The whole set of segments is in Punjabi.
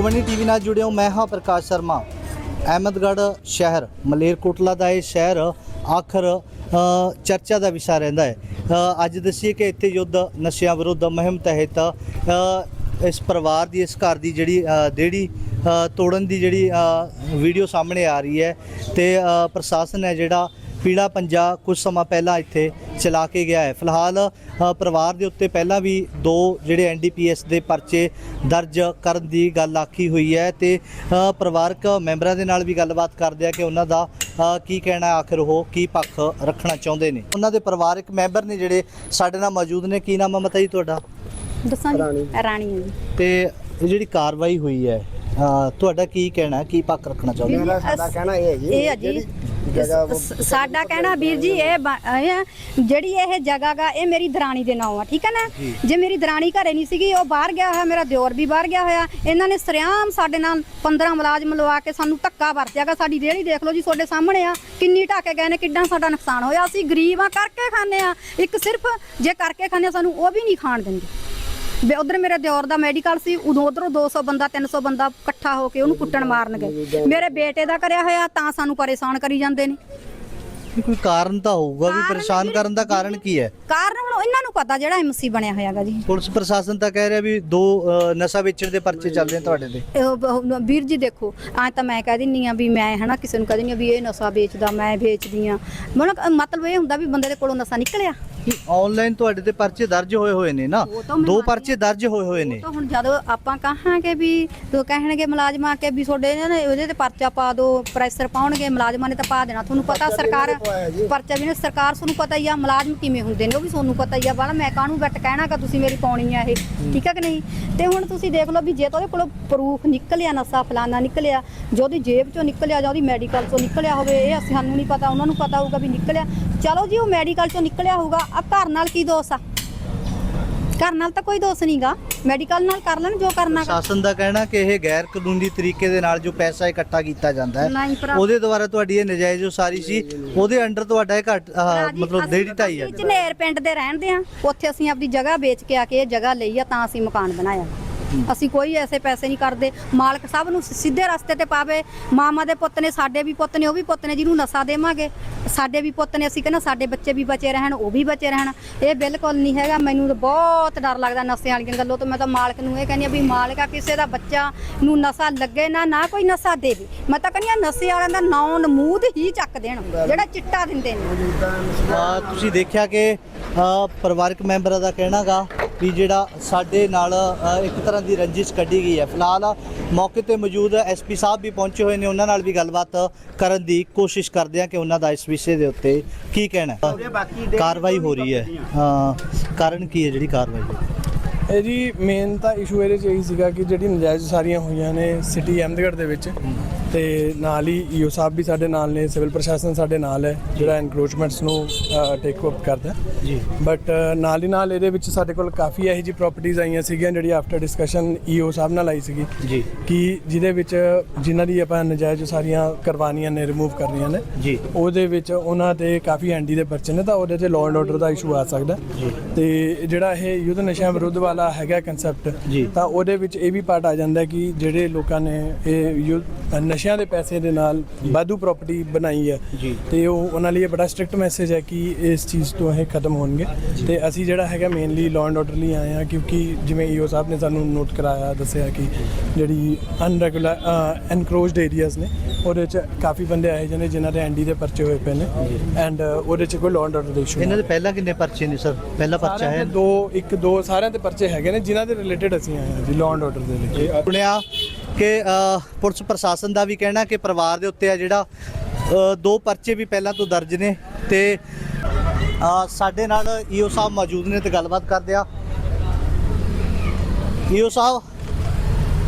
ਹੈ ਜਗਮਣੀ ਟੀਵੀ ਨਾਲ ਜੁੜਿਓ, ਮੈਂ ਹਾਂ ਪ੍ਰਕਾਸ਼ ਸ਼ਰਮਾ। ਅਹਿਮਦਗੜ੍ਹ ਸ਼ਹਿਰ, ਮਲੇਰਕੋਟਲਾ ਦਾ ਇਹ ਸ਼ਹਿਰ ਆਖਰ ਚਰਚਾ ਦਾ ਵਿਸ਼ਾ ਰਹਿੰਦਾ ਹੈ। ਅੱਜ ਦੱਸੀਏ ਕਿ ਇੱਥੇ ਯੁੱਧ ਨਸ਼ਿਆਂ ਵਿਰੁੱਧ ਮੁਹਿੰਮ ਤਹਿਤ ਇਸ ਪਰਿਵਾਰ ਦੀ, ਇਸ ਘਰ ਦੀ ਜਿਹੜੀ ਦੇੜੀ ਤੋੜਨ ਦੀ ਜਿਹੜੀ ਵੀਡੀਓ ਸਾਹਮਣੇ ਆ ਰਹੀ ਹੈ ਤੇ ਪ੍ਰਸ਼ਾਸਨ ਹੈ ਜਿਹੜਾ ਪੀਲਾ ਪੰਜਾ ਕੁਝ ਸਮਾਂ ਪਹਿਲਾਂ ਇੱਥੇ ਚਲਾ ਕੇ ਗਿਆ ਹੈ। ਫਿਲਹਾਲ ਪਰਿਵਾਰ ਦੇ ਉੱਤੇ ਪਹਿਲਾਂ ਵੀ ਦੋ ਜਿਹੜੇ ਐਨਡੀਪੀਐਸ ਦੇ ਪਰਚੇ ਦਰਜ ਕਰਨ ਦੀ ਗੱਲ ਆਖੀ ਹੋਈ ਹੈ ਤੇ ਪਰਿਵਾਰਕ ਮੈਂਬਰਾਂ ਦੇ ਨਾਲ ਵੀ ਗੱਲਬਾਤ ਕਰਦੇ ਆ ਕਿ ਉਹਨਾਂ ਦਾ ਕੀ ਕਹਿਣਾ ਹੈ ਆਖਿਰ ਉਹ ਕੀ ਪੱਖ ਰੱਖਣਾ ਚਾਹੁੰਦੇ ਨੇ। ਉਹਨਾਂ ਦੇ ਪਰਿਵਾਰਕ ਮੈਂਬਰ ਨੇ ਜਿਹੜੇ ਸਾਡੇ ਨਾਲ ਮੌਜੂਦ ਨੇ ਕੀ ਨਾਮ ਹੈ ਮਤਾ ਜੀ ਤੁਹਾਡਾ? ਦੱਸਾਂ ਜੀ ਰਾਣੀ। ਹੈ ਜੀ। ਤੇ ਇਹ ਜਿਹੜੀ ਕਾਰਵਾਈ ਹੋਈ ਹੈ ਤੁਹਾਡਾ ਕੀ ਕਹਿਣਾ ਹੈ? ਕੀ ਪੱਖ ਰੱਖਣਾ ਚਾਹੁੰਦੇ ਹੋ ਮੇਰਾ ਸਾਡਾ ਕਹਿਣਾ ਇਹ ਹੈ ਜੀ ਇਹ ਹੈ ਜੀ ਸ- ਸਾਡਾ ਕਹਿਣਾ ਵੀਰ ਜੀ ਇਹ ਬ- ਇਹ ਆ, ਜਿਹੜੀ ਇਹ ਜਗ੍ਹਾ ਗਾ ਇਹ ਮੇਰੀ ਦਰਾਣੀ ਦੇ ਨਾਂ ਆ ਠੀਕ ਹੈ ਨਾ? ਜੇ। ਮੇਰੀ ਦਰਾਣੀ ਘਰੇ ਨਹੀਂ ਸੀਗੀ ਉਹ ਬਾਹਰ ਗਿਆ ਹੋਇਆ ਮੇਰਾ ਦਿਓਰ ਵੀ ਬਾਹਰ ਗਿਆ ਹੋਇਆ। ਇਹਨਾਂ ਨੇ ਸਰਿਆਮ ਸਾਡੇ ਨਾਲ 15 ਮੁਲਾਜ਼ਮ ਲਵਾ ਕੇ ਸਾਨੂੰ ਧੱਕਾ ਵਰਤਿਆਗਾ ਸਾਡੀ ਰੇਹੜੀ ਦੇਖ ਲਓ ਜੀ ਤੁਹਾਡੇ ਸਾਹਮਣੇ ਆ। ਕਿੰਨੀ ਢਾਕੇ ਗਏ ਨੇ ਕਿੱਡਾ ਸਾਡਾ ਨੁਕਸਾਨ ਹੋਇਆ। ਅਸੀਂ ਗਰੀਬ ਆ ਕਰਕੇ ਖਾਂਦੇ ਆ। ਇੱਕ ਸਿਰਫ ਜੇ ਕਰਕੇ ਖਾਂਦੇ ਆ, ਸਾਨੂੰ ਉਹ ਵੀ ਨਹੀਂ ਖਾਣ ਦਿੰਦੇ। ਵੀ ਉਧਰ ਮੇਰੇ ਦਿਓਰ ਦਾ ਮੈਡੀਕਲ ਸੀ ਉਦੋਂ ਉਧਰੋਂ 200 ਬੰਦਾ 300 ਬੰਦਾ ਇਕੱਠਾ ਹੋ ਕੇ ਉਹਨੂੰ ਕੁੱਟਣ ਮਾਰਨ ਗਏ। ਮੇਰੇ ਬੇਟੇ ਦਾ ਕਰਿਆ ਹੋਇਆ ਤਾਂ ਸਾਨੂੰ ਪਰੇਸ਼ਾਨ ਕਰੀ ਜਾਂਦੇ ਨੇ। ਕੋਈ ਕਾਰਨ ਤਾਂ ਹੋਊਗਾ ਵੀ ਪਰੇਸ਼ਾਨ ਕਰਨ ਦਾ ਕਾਰਨ ਕੀ ਹੈ? ਕਾਰਨ ਹੁਣ ਇਹਨਾਂ ਨੂੰ ਪਤਾ ਜਿਹੜਾ ਐਮਸੀ ਬਣਿਆ ਹੋਇਆਗਾ ਜੀ। ਪੁਲਿਸ ਪ੍ਰਸ਼ਾਸਨ ਤਾਂ ਕਹਿ ਰਿਹਾ ਵੀ ਦੋ ਅ, ਨਸ਼ਾ ਵੇਚਣ ਦੇ ਪਰਚੇ ਚੱਲ ਰਹੇ ਨੇ ਤੁਹਾਡੇ ਤੇ। ਇਹ ਬ- ਵੀਰ ਜੀ ਦੇਖੋ ਅੱਜ ਤਾਂ ਮੈਂ ਕਹਿ ਦਿੰਨੀ ਆ ਵੀ ਮੈਂ ਹਨਾ ਕਿਸੇ ਨੂੰ ਕਹਿ ਦਿੰਨੀ ਆ ਵੀ ਇਹ ਨਸ਼ਾ ਵੇਚਦਾ ਮੈਂ ਵੇਚਦੀ ਆ। ਮਤਲਬ ਮਤਲਬ ਇਹ ਹੁੰਦਾ ਵੀ ਬੰਦੇ ਦੇ ਕੋਲੋਂ ਨਸ਼ਾ ਨਿਕਲਿਆ। ਆਨਲਾਈਨ ਤੁਹਾਡੇ ਤੇ ਪਰਚੇ ਦਰਜ ਹੋਏ ਹੋਏ ਨੇ ਨਾ। ਉਹ ਤਾਂ ਮੈਂ ਦੋ ਪਰਚੇ ਦਰਜ ਹੋਏ ਹੋਏ ਨੇ। ਤਾਂ ਹੁਣ ਜਦੋਂ ਆਪਾਂ ਕਹਾਂਗੇ ਵੀ ਤੋ ਕਹਿਣਗੇ ਮੁਲਾਜ਼ਮਾਂ ਕੇ ਵੀ ਤੁਹਾਡੇ ਨੇ ਉਹਦੇ ਤੇ ਪਰਚਾ ਪਾ ਦਿਓ ਪ੍ਰੈਸ਼ਰ ਪਾਉਣਗੇ ਮੁਲਾਜ਼ਮਾਂ ਨੇ ਤਾਂ ਪਾ ਦੇਣਾ। ਤੁਹਾਨੂੰ ਪਤਾ ਸਰਕਾਰ ਪਰਚਾ ਵੀ ਨੇ ਸਰਕਾਰ ਤੁਹਾਨੂੰ ਪਤਾ ਹੀ ਆ ਮੁਲਾਜ਼ਮ ਕਿਵੇਂ ਹੁੰਦੇ ਨੇ ਉਹ ਵੀ ਤੁਹਾਨੂੰ ਪਤਾ ਹੀ ਆ। ਬਾਲਾ ਮੈਂ ਕਾਹਨੂੰ ਬੈਠ ਕਹਿਣਾ ਕਿ ਤੁਸੀਂ ਮੇਰੀ ਪਾਉਣੀ ਆ ਇਹ। ਠੀਕ ਹੈ ਕਿ ਨਹੀਂ? ਤੇ ਹੁਣ ਤੁਸੀਂ ਦੇਖ ਲਓ ਵੀ ਜੇ ਤਾਂ ਉਹਦੇ ਕੋਲ ਪ੍ਰੂਫ ਨਿਕਲਿਆ ਨਸ਼ਾ ਫਲਾਨਾ ਨਿਕਲਿਆ ਜੋ ਉਹਦੀ ਜੇਬ ਚੋਂ ਨਿਕਲਿਆ ਜਾਂ ਉਹਦੀ ਮੈਡੀਕਲ ਚੋਂ ਨਿਕਲਿਆ ਹੋਵੇ ਇਹ ਅਸੀਂ ਸਾਨੂੰ ਨਹੀਂ ਪਤਾ ਉਹਨਾਂ ਨੂੰ ਪਤਾ ਹੋਊਗਾ ਵੀ ਨਿਕਲਿਆ। ਚਲੋ ਜੀ ਉਹ ਮੈਡੀਕਲ ਚੋਂ ਨਿਕਲਿਆ ਹੋਊਗਾ। ਆ ਘਰ ਨਾਲ ਕੀ ਦੋਸ਼ ਆ? ਘਰ ਨਾਲ ਤਾਂ ਕੋਈ ਦੋਸ਼ ਨਹੀਂਗਾ ਮੈਡੀਕਲ ਨਾਲ ਕਰ ਲੈਣ ਜੋ ਕਰਨਾ ਗਾ। ਸ਼ਾਸਨ ਦਾ ਕਹਿਣਾ ਕਿ ਇਹ ਗੈਰ ਕਾਨੂੰਨੀ ਤਰੀਕੇ ਦੇ ਨਾਲ ਜੋ ਪੈਸਾ ਇਕੱਠਾ ਕੀਤਾ ਜਾਂਦਾ ਨਹੀਂ ਹੈ ਭਰਾ। ਉਹਦੇ ਦੁਆਰਾ ਤੁਹਾਡੀ ਇਹ ਨਜਾਇਜ਼ ਉਸਾਰੀ ਸੀ। ਉਹਦੇ ਅੰਡਰ ਤੁਹਾਡਾ ਇਹ ਘੱਟ ਆਹ, ਮਤਲਬ ਅਸੀਂ- ਡੇਢ ਢਾਈ ਅਸੀਂ ਹੈ ਝਨੇਰ ਪਿੰਡ ਦੇ ਰਹਿੰਦੇ ਆ ਉੱਥੇ ਅਸੀਂ ਆਪਦੀ ਜਗ੍ਹਾ ਵੇਚ ਕੇ ਆ ਕੇ ਇਹ ਜਗ੍ਹਾ ਲਈ ਆ ਤਾਂ ਅਸੀਂ ਮਕਾਨ ਬਣਾਇਆ। ਅਸੀਂ ਕੋਈ ਐਸੇ ਪੈਸੇ ਨਹੀਂ ਕਰਦੇ। ਮਾਲਕ ਸਭ ਨੂੰ ਸਿੱਧੇ ਰਸਤੇ ਤੇ ਪਾਵੇ। ਮਾਮਾ ਦੇ ਪੁੱਤ ਨੇ, ਸਾਡੇ ਵੀ ਪੁੱਤ ਨੇ, ਉਹ ਵੀ ਪੁੱਤ ਨੇ, ਜਿਹਨੂੰ ਨਸ਼ਾ ਦੇਵਾਂਗੇ। ਸਾਡੇ ਵੀ ਪੁੱਤ ਨੇ, ਅਸੀਂ ਕਹਿੰਦਾ ਸਾਡੇ ਬੱਚੇ ਵੀ ਬਚੇ ਰਹਿਣ, ਉਹ ਵੀ ਬਚੇ ਰਹਿਣ। ਇਹ ਬਿਲਕੁਲ ਨਹੀਂ ਹੈਗਾ। ਮੈਨੂੰ ਤਾਂ ਬਹੁਤ ਡਰ ਲੱਗਦਾ ਨਸ਼ੇ ਵਾਲੀਆਂ ਗੱਲੋਂ ਤੋਂ। ਮੈਂ ਤਾਂ ਮਾਲਕ ਨੂੰ ਇਹ ਕਹਿੰਦੀ ਆ ਵੀ ਮਾਲਕਾ ਕਿਸੇ ਦਾ ਬੱਚਾ ਨੂੰ ਨਸ਼ਾ ਲੱਗੇ ਨਾ ਨਾ ਕੋਈ ਨਸ਼ਾ ਦੇਵੇ। ਮੈਂ ਤਾਂ ਕਹਿੰਦੀ ਆ ਨਸ਼ੇ ਵਾਲਿਆਂ ਦਾ ਨਾਂ ਨਮੂਦ ਹੀ ਚੱਕ ਦੇਣ, ਜਿਹੜਾ ਚਿੱਟਾ ਦਿੰਦੇ ਨੇ। ਤੁਸੀਂ ਦੇਖਿਆ ਕਿ ਪਰਿਵਾਰਕ ਮੈਂਬਰਾਂ ਦਾ ਕਹਿਣਾਗਾ ਵੀ ਜਿਹੜਾ ਸਾਡੇ ਨਾਲ ਇੱਕ ਤਰ੍ਹਾਂ ਦੀ ਰੰਜਿਸ਼ ਕੱਢੀ ਗਈ ਹੈ। ਫਿਲਹਾਲ ਮੌਕੇ ਤੇ ਮੌਜੂਦ ਐਸਪੀ ਸਾਹਿਬ ਵੀ ਪਹੁੰਚੇ ਹੋਏ ਨੇ। ਉਹਨਾਂ ਨਾਲ ਵੀ ਗੱਲਬਾਤ ਕਰਨ ਦੀ ਕੋਸ਼ਿਸ਼ ਕਰਦੇ ਆ ਕਿ ਉਹਨਾਂ ਦਾ ਇਸ ਵਿਸ਼ੇ ਦੇ ਉੱਤੇ ਕੀ ਕਹਿਣਾ ਹੈ। ਕਾਰਵਾਈ ਹੋ ਰਹੀ ਹੈ। ਹਾਂ ਕਾਰਨ ਕੀ ਹੈ ਜਿਹੜੀ ਕਾਰਵਾਈ ਇਹ ਜੀ ਮੇਨ ਤਾਂ ਇਸ਼ੂ ਇਹਦੇ ਚ ਇਹੀ ਸੀਗਾ ਕਿ ਜਿਹੜੀ ਨਜਾਇਜ਼ ਸਾਰੀਆਂ ਹੋਈਆਂ ਨੇ ਸਿਟੀ ਅਹਿਮਦਗੜ੍ਹ ਦੇ ਵਿੱਚ ਤੇ ਨਾਲ ਹੀ ਈਓ ਸਾਹਿਬ ਵੀ ਸਾਡੇ ਨਾਲ ਨੇ ਸਿਵਲ ਪ੍ਰਸ਼ਾਸਨ ਸਾਡੇ ਨਾਲ ਹੈ ਜਿਹੜਾ ਐਨਕਰੋਚਮੈਂਟਸ ਨੂੰ ਟੇਕ ਅਪ ਕਰਦਾ। ਜੀ। ਬਟ ਨਾਲ ਹੀ ਨਾਲ ਇਹਦੇ ਵਿੱਚ ਸਾਡੇ ਕੋਲ ਕਾਫੀ ਇਹੋ ਜਿਹੀ ਪ੍ਰਾਪਰਟੀਆਂ ਆਈਆਂ ਸੀਗੀਆਂ ਜਿਹੜੀ ਆਫਟਰ ਡਿਸਕਸ਼ਨ ਈਓ ਸਾਹਿਬ ਨਾਲ ਆਈ ਸੀਗੀ। ਜੀ। ਕਿ ਜਿਹਦੇ ਵਿੱਚ ਜਿਨ੍ਹਾਂ ਦੀ ਆਪਾਂ ਨਜਾਇਜ਼ ਸਾਰੀਆਂ ਕਰਵਾਉਣੀਆਂ ਨੇ ਰਿਮੂਵ ਕਰਨੀਆਂ ਨੇ ਜੀ। ਉਹਦੇ ਵਿੱਚ ਉਹਨਾਂ ਤੇ ਕਾਫੀ ਐਂਡੀ ਦੇ ਪਰਚੇ ਨੇ ਤਾਂ ਉਹਦੇ ਤੇ ਲਾਅ ਐਂਡ ਆਰਡਰ ਦਾ ਇਸ਼ੂ ਆ ਸਕਦਾ। ਤੇ ਜਿਹੜਾ ਇਹ ਯੁੱਧ ਨਸ਼ਿਆਂ ਵਿਰੁੱਧ ਵਾਲਾ ਵਾਲਾ ਹੈਗਾ ਕਨਸੈਪਟ। ਤਾਂ ਉਹਦੇ ਵਿੱਚ ਇਹ ਵੀ ਪਾਰਟ ਆ ਜਾਂਦਾ ਕਿ ਜਿਹੜੇ ਲੋਕਾਂ ਨੇ ਇਹ ਨਸ਼ਿਆਂ ਦੇ ਪੈਸੇ ਦੇ ਨਾਲ ਵਾਧੂ ਪ੍ਰਾਪਰਟੀ ਬਣਾਈ ਹੈ। ਤੇ ਉਹ ਉਹਨਾਂ ਲਈ ਬੜਾ ਸਟ੍ਰਿਕਟ ਮੈਸੇਜ ਹੈ ਕਿ ਇਸ ਚੀਜ਼ ਤੋਂ ਇਹ ਖਤਮ ਹੋਣਗੇ। ਤੇ ਅਸੀਂ ਜਿਹੜਾ ਹੈਗਾ ਮੇਨਲੀ ਲਾਅ ਐਂਡ ਆਰਡਰ ਲਈ ਆਏ ਹਾਂ ਕਿਉਂਕਿ ਜਿਵੇਂ ਈਓ ਸਾਹਿਬ ਨੇ ਸਾਨੂੰ ਨੋਟ ਕਰਾਇਆ ਦੱਸਿਆ ਕਿ ਜਿਹੜੀ ਅਨਰੈਗੂਲਰ ਐਨਕਰੋਚਡ ਏਰੀਆਜ਼ ਨੇ ਉਹਦੇ ਚ ਕਾਫੀ ਬੰਦੇ ਆਏ ਜਿਹਨੇ ਜਿਨ੍ਹਾਂ ਦੇ ਐਨਡੀ ਦੇ ਪਰਚੇ ਹੋਏ ਪਏ ਨੇ। ਐਂਡ ਉਹਦੇ ਚ ਕੋਈ ਲਾਅ ਐਂਡ ਆਰਡਰ ਦੇ ਇਸ਼ੂ ਇਹਨਾਂ ਦੇ ਪਹਿਲਾਂ ਕਿੰਨੇ ਪਰਚੇ ਨੇ ਸਰ? ਪਹਿਲਾ ਪਰਚਾ ਹੈ? ਦੋ ਇੱਕ ਦੋ ਸਾਰਿਆਂ ਦੇ ਪਰਚੇ ਹੈਗੇ ਨੇ ਜਿਨ੍ਹਾਂ ਦੇ ਰਿਲੇਟਡ ਅਸੀਂ ਆਏ ਹਾਂ ਜੀ ਲਾਅ ਐਂਡ ਆਰਡਰ ਦੇ ਲਈ। ਸੁਣਿਆ ਕਿ ਅ, ਪੁਲਿਸ ਪ੍ਰਸ਼ਾਸਨ ਦਾ ਵੀ ਕਹਿਣਾ ਕਿ ਪਰਿਵਾਰ ਦੇ ਉੱਤੇ ਆ ਜਿਹੜਾ ਅ, ਦੋ ਪਰਚੇ ਵੀ ਪਹਿਲਾਂ ਤੋਂ ਦਰਜ ਨੇ ਤੇ ਅ, ਸਾਡੇ ਨਾਲ ਈਓ ਸਾਹਿਬ ਮੌਜੂਦ ਨੇ ਤੇ ਗੱਲਬਾਤ ਕਰਦੇ ਆ। ਈਓ ਸਾਹਿਬ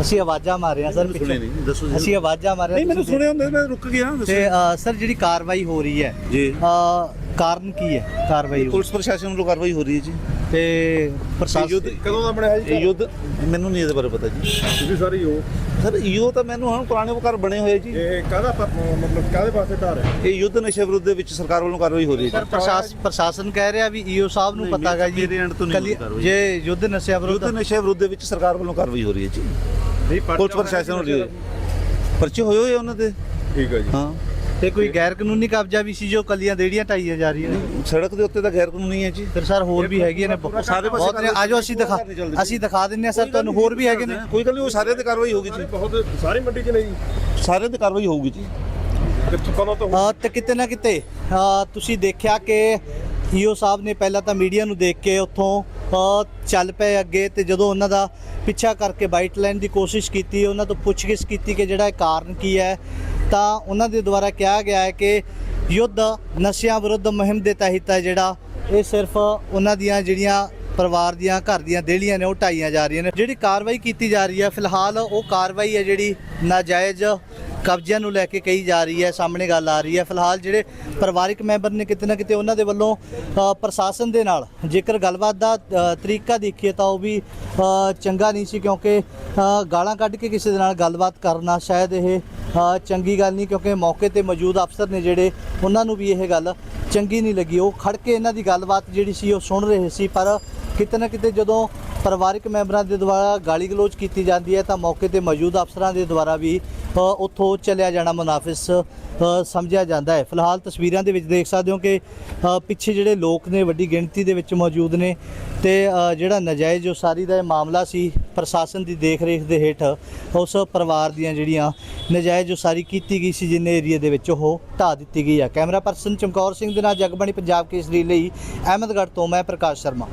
ਅਸੀਂ ਆਵਾਜ਼ਾਂ ਮਾਰ ਰਹੇ ਹਾਂ ਸਰ ਸੁਣਿਆ ਨਹੀਂ, ਦੱਸੋ ਜੀ। ਅਸੀਂ ਆਵਾਜ਼ਾਂ ਮਾਰ ਰਹੇ ਨਹੀਂ ਹਾਂ, ਮੈਨੂੰ ਤੁਸੀਂ ਸੁਣਿਆ ਹੁੰਦਾ ਮੈਂ ਰੁਕ ਗਿਆ ਦੱਸੋ। ਤੇ ਅ, ਸਰ ਜਿਹੜੀ ਕਾਰਵਾਈ ਹੋ ਰਹੀ ਹੈ ਜੀ। ਅ, ਕਾਰਨ ਕੀ ਹੈ ਕਾਰਵਾਈ ਹੋ ਪੁਲਿਸ ਪ੍ਰਸ਼ਾਸਨ ਵੱਲੋਂ ਕਾਰਵਾਈ ਹੋ ਰਹੀ ਹੈ ਜੀ। ਤੇ ਪ੍ਰਸ਼ਾਸਨ ਯੁੱਧ ਕਦੋਂ ਦਾ ਬਣਿਆ ਜੀ? ਇਹ ਯੁੱਧ ਮੈਨੂੰ ਨਹੀਂ ਇਹਦੇ ਬਾਰੇ ਪਤਾ ਜੀ। ਤੁਸੀਂ ਸਾਰੇ ਹੀ ਹੋ। ਸਰ ਇਹੋ ਤਾਂ ਮੈਨੂੰ ਹੁਣ ਪੁਰਾਣੇ ਘਰ ਬਣੇ ਹੋਏ ਜੀ। ਇਹ ਕਾਹਦਾ ਪ- ਮਤਲਬ ਕਾਹਦੇ ਵਾਸਤੇ ਢਾਹ ਰਿਹਾ ਇਹ ਯੁੱਧ ਨਸ਼ੇ ਵਿਰੁੱਧ ਦੇ ਵਿੱਚ ਸਰਕਾਰ ਵੱਲੋਂ ਕਾਰਵਾਈ ਹੋ ਰਹੀ ਹੈ ਜੀ। ਪ੍ਰਸ਼ਾਸਨ ਪ੍ਰਸ਼ਾਸਨ ਕਹਿ ਰਿਹਾ ਵੀ ਈਓ ਸਾਹਿਬ ਨੂੰ ਨਹੀਂ, ਪਤਾ ਹੈਗਾ ਜੀ। ਮੇਰੇ end ਤੋਂ ਨਹੀਂ ਕੱਲੀ- ਕਾਰਵਾਈ। ਜੇ ਯੁੱਧ ਨਸ਼ਿਆਂ ਵਿਰੁੱਧ ਯੁੱਧ ਨਸ਼ੇ ਵਿਰੁੱਧ ਦੇ ਵਿੱਚ ਸਰਕਾਰ ਵੱਲੋਂ ਕਾਰਵਾਈ ਹੋ ਰਹੀ ਹੈ ਜੀ। ਨਹੀਂ ਪੁਲਿਸ ਪ੍ਰਸ਼ਾਸਨ ਵੱਲੋਂ ਪਰਚੇ ਹੋਏ ਹੋਏ ਆ ਉਹਨਾਂ ਦੇ? ਠੀਕ ਹੈ ਜੀ। ਹਾਂ। ਤੇ ਕੋਈ ਗੈਰ ਕਾਨੂੰਨੀ ਕਬਜ਼ਾ ਵੀ ਸੀ ਜੋ ਕੱਲੀਆਂ ਦੇੜੀਆਂ ਢਾਈਆਂ ਜਾ ਰਹੀਆਂ ਨੇ? ਸੜਕ ਦੇ ਉੱਤੇ ਤਾਂ ਗੈਰ ਕਾਨੂੰਨੀ ਹੈ ਜੀ। ਫਿਰ ਸਰ ਹੋਰ ਵੀ ਹੈਗੀਆਂ ਨੇ ਬਹੁਤ ਸਾਰੇ ਪਾਸੇ ਬਹੁਤ ਨੇ ਆਜੋ ਅਸੀਂ ਦਿਖਾ। ਅਸੀਂ ਦਿਖਾ ਦਿੰਨੇ ਆ ਸਰ ਤੁਹਾਨੂੰ ਹੋਰ ਵੀ ਹੈਗੇ ਨੇ? ਕੋਈ ਗੱਲ ਨਹੀਂ ਉਹ ਸਾਰਿਆਂ ਤੇ ਕਾਰਵਾਈ ਹੋਊਗੀ ਜੀ। ਬਹੁਤ ਸਾਰੀ ਮੰਡੀ 'ਚ ਨਹੀਂ। ਸਾਰਿਆਂ ਤੇ ਕਾਰਵਾਈ ਹੋਊਗੀ ਜੀ। ਕਿੱਥੋਂ ਕਦੋਂ ਤੋਂ ਕਿਤੇ ਨਾ ਕਿਤੇ ਤੁਸੀਂ ਦੇਖਿਆ ਕਿ ਈਓ ਸਾਹਿਬ ਨੇ ਪਹਿਲਾਂ ਤਾਂ ਮੀਡੀਆ ਨੂੰ ਦੇਖ ਕੇ ਉੱਥੋਂ ਚੱਲ ਪਏ ਅੱਗੇ ਤੇ ਜਦੋਂ ਉਹਨਾਂ ਦਾ ਪਿੱਛਾ ਕਰਕੇ ਬਾਈਟ ਲੈਣ ਦੀ ਕੋਸ਼ਿਸ਼ ਕੀਤੀ, ਉਹਨਾਂ ਤੋਂ ਪੁੱਛਗਿੱਛ ਕੀਤੀ ਕਿ ਜਿਹੜਾ ਇਹ ਕਾਰਨ ਕੀ ਹੈ, ਤਾਂ ਉਹਨਾਂ ਦੇ ਦੁਆਰਾ ਕਿਹਾ ਗਿਆ ਹੈ ਕਿ ਯੁੱਧ ਨਸ਼ਿਆਂ ਵਿਰੁੱਧ ਮੁਹਿੰਮ ਦੇ ਤਹਿਤ ਹੈ ਜਿਹੜਾ, ਇਹ ਸਿਰਫ ਉਹਨਾਂ ਦੀਆਂ ਜਿਹੜੀਆਂ ਪਰਿਵਾਰ ਦੀਆਂ ਘਰ ਦੀਆਂ ਦੇਲੀਆਂ ਨੇ ਉਹ ਢਾਈਆਂ ਜਾ ਰਹੀਆਂ ਨੇ। ਜਿਹੜੀ ਕਾਰਵਾਈ ਕੀਤੀ ਜਾ ਰਹੀ ਹੈ, ਫਿਲਹਾਲ ਉਹ ਕਾਰਵਾਈ ਹੈ ਜਿਹੜੀ ਨਾਜਾਇਜ਼ ਕਬਜ਼ਿਆਂ ਨੂੰ ਲੈ ਕੇ ਕਹੀ ਜਾ ਰਹੀ ਹੈ, ਸਾਹਮਣੇ ਗੱਲ ਆ ਰਹੀ ਹੈ। ਫਿਲਹਾਲ ਜਿਹੜੇ ਪਰਿਵਾਰਿਕ ਮੈਂਬਰ ਨੇ ਕਿਤੇ ਨਾ ਕਿਤੇ ਉਹਨਾਂ ਦੇ ਵੱਲੋਂ ਪ੍ਰਸ਼ਾਸਨ ਦੇ ਨਾਲ ਜੇਕਰ ਗੱਲਬਾਤ ਦਾ ਤਰੀਕਾ ਦੇਖੀਏ ਤਾਂ ਉਹ ਵੀ ਚੰਗਾ ਨਹੀਂ ਸੀ ਕਿਉਂਕਿ ਗਾਲਾਂ ਕੱਢ ਕੇ ਕਿਸੇ ਦੇ ਨਾਲ ਗੱਲਬਾਤ ਕਰਨਾ ਸ਼ਾਇਦ ਇਹ ਚੰਗੀ ਗੱਲ ਨਹੀਂ ਕਿਉਂਕਿ ਮੌਕੇ ਤੇ ਮੌਜੂਦ ਅਫਸਰ ਨੇ ਜਿਹੜੇ, ਉਹਨਾਂ ਨੂੰ ਵੀ ਇਹ ਗੱਲ ਚੰਗੀ ਨਹੀਂ ਲੱਗੀ। ਉਹ ਖੜ ਕੇ ਇਹਨਾਂ ਦੀ ਗੱਲਬਾਤ ਜਿਹੜੀ ਸੀ ਉਹ ਸੁਣ ਰਹੇ ਸੀ, ਪਰ ਕਿਤੇ ਨਾ ਕਿਤੇ ਜਦੋਂ ਪਰਿਵਾਰਿਕ ਮੈਂਬਰਾਂ ਦੇ ਦੁਆਰਾ ਗਾਲੀ ਗਲੋਚ ਕੀਤੀ ਜਾਂਦੀ ਹੈ ਤਾਂ ਮੌਕੇ ਤੇ ਮੌਜੂਦ ਅਫਸਰਾਂ ਦੇ ਦੁਆਰਾ ਵੀ ਉੱਥੋਂ ਚਲਿਆ ਜਾਣਾ ਮੁਨਾਫਿਸ ਸਮਝਿਆ ਜਾਂਦਾ ਹੈ। ਫਿਲਹਾਲ ਤਸਵੀਰਾਂ ਦੇ ਵਿੱਚ ਦੇਖ ਸਕਦੇ ਹੋ ਕਿ ਪਿੱਛੇ ਜਿਹੜੇ ਲੋਕ ਨੇ, ਵੱਡੀ ਗਿਣਤੀ ਦੇ ਵਿੱਚ ਮੌਜੂਦ ਨੇ ਤੇ ਜਿਹੜਾ ਨਜਾਇਜ਼ ਉਸਾਰੀ ਦਾ ਇਹ ਮਾਮਲਾ ਸੀ, ਪ੍ਰਸ਼ਾਸਨ ਦੀ ਦੇਖ-ਰੇਖ ਦੇ ਹੇਠ, ਉਸ ਪਰਿਵਾਰ ਦੀਆਂ ਜਿਹੜੀਆਂ ਨਜਾਇਜ਼ ਉਸਾਰੀ ਕੀਤੀ ਗਈ ਸੀ, ਜਿੰਨੇ ਏਰੀਆ ਦੇ ਵਿੱਚ ਉਹ ਢਾਹ ਦਿੱਤੀ ਗਈ ਆ। ਕੈਮਰਾ ਪਰਸਨ ਚਮਕੌਰ ਸਿੰਘ ਦੇ ਨਾਲ ਜਗਬਾਣੀ ਪੰਜਾਬ ਕੇਸਰੀ ਲਈ, ਅਹਿਮਦਗੜ੍ਹ ਤੋਂ ਮੈਂ ਪ੍ਰਕਾਸ਼ ਸ਼ਰਮਾ।